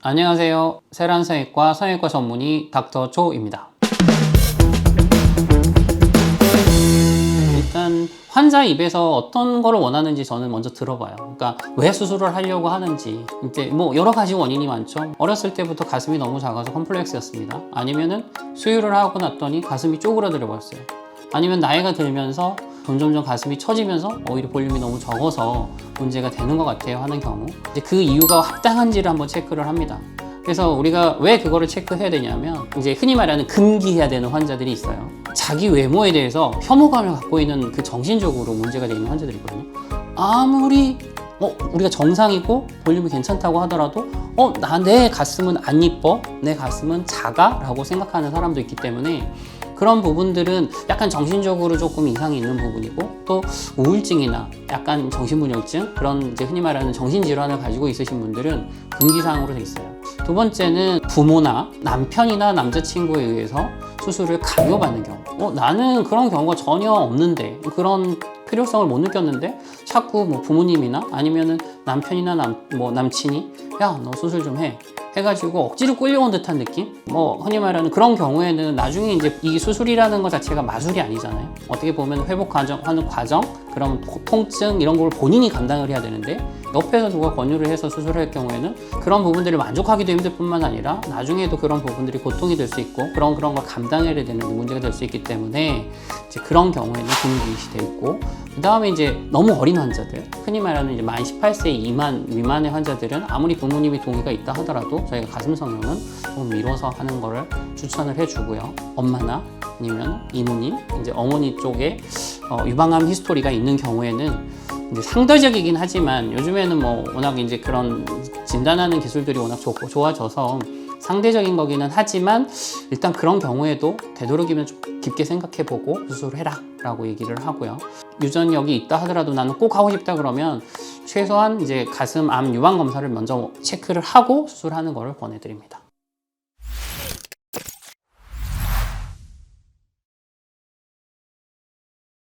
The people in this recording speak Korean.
안녕하세요. 세란 성형외과 성형외과 전문의 닥터 조입니다. 일단 환자 입에서 어떤 거를 원하는지 저는 먼저 들어봐요. 그러니까 왜 수술을 하려고 하는지 이제 뭐 여러 가지 원인이 많죠. 어렸을 때부터 가슴이 너무 작아서 컴플렉스였습니다. 아니면은 수유를 하고 났더니 가슴이 쪼그라들어 버렸어요. 아니면 나이가 들면서 점점점 가슴이 처지면서 오히려 볼륨이 너무 적어서 문제가 되는 것 같아요 하는 경우 이제 그 이유가 합당한지를 한번 체크를 합니다. 그래서 우리가 왜 그거를 체크해야 되냐면 이제 흔히 말하는 금기해야 되는 환자들이 있어요. 자기 외모에 대해서 혐오감을 갖고 있는 그 정신적으로 문제가 되는 환자들이거든요. 아무리 어, 우리가 정상이고 볼륨이 괜찮다고 하더라도 어, 나 내 가슴은 안 이뻐, 내 가슴은 작아 라고 생각하는 사람도 있기 때문에 그런 부분들은 약간 정신적으로 조금 이상이 있는 부분이고 또 우울증이나 약간 정신분열증 그런 이제 흔히 말하는 정신질환을 가지고 있으신 분들은 금기사항으로 돼 있어요. 두 번째는 부모나 남편이나 남자친구에 의해서 수술을 강요받는 경우. 어, 나는 그런 경우가 전혀 없는데 그런 필요성을 못 느꼈는데 자꾸 뭐 부모님이나 아니면은 남편이나 남, 뭐 남친이 야 너 수술 좀 해. 해가지고 억지로 끌려온 듯한 느낌? 뭐 흔히 말하는 그런 경우에는 나중에 이제 이 수술이라는 것 자체가 마술이 아니잖아요. 어떻게 보면 회복 과정, 하는 과정, 그런 고- 통증 이런 걸 본인이 감당을 해야 되는데 옆에서 누가 권유를 해서 수술할 경우에는 그런 부분들을 만족하기도 힘들 뿐만 아니라 나중에도 그런 부분들이 고통이 될 수 있고 그런 그런 걸 감당해야 되는 문제가 될 수 있기 때문에 이제 그런 경우에는 금기시 돼 있고 그 다음에 이제 너무 어린 환자들 흔히 말하는 이제 만 18세 이만 미만의 환자들은 아무리 부모님이 동의가 있다 하더라도 저희가 가슴 성형은 좀 미뤄서 하는 거를 추천을 해주고요. 엄마나 아니면 이모님 이제 어머니 쪽에 어, 유방암 히스토리가 있는 경우에는 이제 상대적이긴 하지만 요즘에는 뭐 워낙 이제 그런 진단하는 기술들이 워낙 좋, 좋아져서 상대적인 거기는 하지만 일단 그런 경우에도 되도록이면 좀 깊게 생각해보고 수술해라 라고 얘기를 하고요. 유전력이 있다 하더라도 나는 꼭 하고 싶다 그러면 최소한 이제 가슴 암 유방 검사를 먼저 체크를 하고 수술하는 거를 권해드립니다